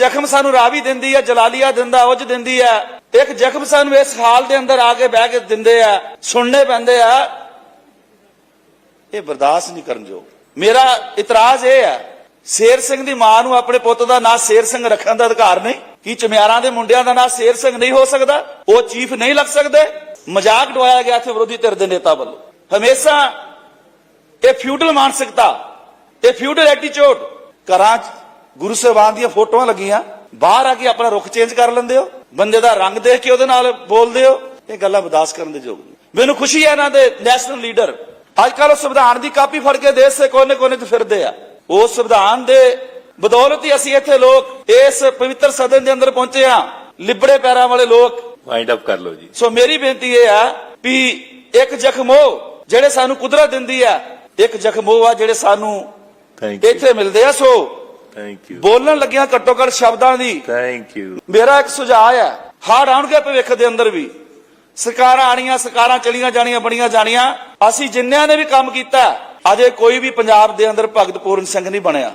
ਜ਼ਖਮ ਸਾਨੂੰ ਰਾਵੀ ਦਿੰਦੀ ਹੈ ਜਲਾਲੀਆ ਦਿੰਦਾ ਉਜ ਦਿੰਦੀ ਹੈ ਇੱਕ ਜ਼ਖਮ ਸਾਨੂੰ ਇਸ ਹਾਲ ਦੇ ਅੰਦਰ ਆ ਕੇ ਬਹਿ ਕੇ ਦਿੰਦੇ ਆ, ਸੁਣਨੇ ਪੈਂਦੇ ਆ, ਇਹ ਬਰਦਾਸ਼ਤ ਨਹੀਂ ਕਰਨ ਜੋ ਮੇਰਾ ਇਤਰਾਜ਼ ਇਹ ਹੈ ਸ਼ੇਰ ਸਿੰਘ ਦੀ ਮਾਂ ਨੂੰ ਆਪਣੇ ਪੁੱਤ ਦਾ ਨਾਂ ਸ਼ੇਰ ਸਿੰਘ ਰੱਖਣ ਦਾ ਅਧਿਕਾਰ ਨਹੀਂ, ਕੀ ਚਮਿਆਰਾਂ ਦੇ ਮੁੰਡਿਆਂ ਦਾ ਨਾਂ ਸ਼ੇਰ ਸਿੰਘ ਨਹੀਂ ਹੋ ਸਕਦਾ, ਉਹ ਚੀਫ ਨਹੀਂ ਲੱਗ ਸਕਦੇ। ਮਜ਼ਾਕ ਡਵਾਇਆ ਗਿਆ ਇੱਥੇ ਵਿਰੋਧੀ ਧਿਰ ਦੇ ਨੇਤਾ ਵੱਲੋਂ। ਹਮੇਸ਼ਾ ਇਹ ਫਿਊਡਲ ਮਾਨਸਿਕਤਾ, ਇਹ ਫਿਊਡਲ ਐਟੀਟਿਊਡ ਘਰਾਂ 'ਚ ਗੁਰੂ ਸਾਹਿਬਾਨ ਦੀਆਂ ਫੋਟੋਆਂ ਲੱਗੀਆਂ। ਬਾਹਰ ਆ ਕੇ ਆਪਣਾ ਰੁਖ ਚੇਂਜ ਕਰ ਲੈਂਦੇ ਹੋ। ਬੰਦੇ ਦਾ ਰੰਗ ਦੇਖ ਕੇ ਉਹਦੇ ਨਾਲ ਬੋਲਦੇ ਹੋ। ਇਹ ਗੱਲਾਂ ਬਰਦਾਸ਼ਤ ਕਰਨ ਦੇ ਯੋਗ ਨਹੀਂ ਮੈਨੂੰ ਖੁਸ਼ੀ ਹੈ ਇਹਨਾਂ ਦੇ ਨੈਸ਼ਨਲ ਲੀਡਰ ਅੱਜ ਕੱਲ੍ਹ ਉਹ ਸੰਵਿਧਾਨ ਦੀ ਕਾਪੀ ਫੜ ਕੇ ਦੇਸ਼ ਦੇ ਕੋਨੇ-ਕੋਨੇ 'ਚ ਫਿਰਦੇ ਆ। ਉਸ ਸੰਵਿਧਾਨ ਦੇ ਬਦੌਲਤ ਹੀ ਅਸੀਂ ਇੱਥੇ ਲੋਕ ਇਸ ਪਵਿੱਤਰ ਸਦਨ ਦੇ ਅੰਦਰ ਪਹੁੰਚੇ ਆ ਲਿਬੜੇ ਪੈਰਾਂ ਵਾਲੇ ਲੋਕ। ਵਾਈਂਡ ਅਪ ਕਰ ਲਓ ਜੀ। ਸੋ ਮੇਰੀ ਬੇਨਤੀ ਇਹ ਆ ਵੀ ਇੱਕ ਜ਼ਖਮ ਉਹ ਜਿਹੜੇ ਸਾਨੂੰ ਕੁਦਰਤ ਦਿੰਦੀ ਆ ਇੱਕ ਜ਼ਖਮ ਉਹ ਆ ਜਿਹੜੇ ਸਾਨੂੰ ਥੈਂਕ ਯੂ ਇੱਥੇ ਮਿਲਦੇ ਆ। ਸੋ ਥੈਂਕ ਯੂ ਬੋਲਣ ਲੱਗਿਆਂ ਘੱਟੋ ਘੱਟ ਸ਼ਬਦਾਂ ਦੀ। ਥੈਂਕ ਯੂ ਮੇਰਾ ਇੱਕ ਸੁਝਾਅ ਹੈ ਹਾੜ ਆਉਣਗੇ ਭਵਿੱਖ ਦੇ ਅੰਦਰ ਵੀ। ਸਰਕਾਰਾਂ ਆਣੀਆਂ ਸਰਕਾਰਾਂ ਚਲੀਆਂ ਜਾਣੀਆਂ ਬੜੀਆਂ ਜਾਣੀਆਂ। ਅਸੀਂ ਜਿੰਨਿਆਂ ਨੇ ਵੀ ਕੰਮ ਕੀਤਾ ਅਜੇ ਕੋਈ ਵੀ ਪੰਜਾਬ ਦੇ ਅੰਦਰ ਭਗਤ ਪੂਰਨ ਸਿੰਘ ਨਹੀਂ ਬਣਿਆ।